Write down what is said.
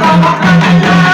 மகா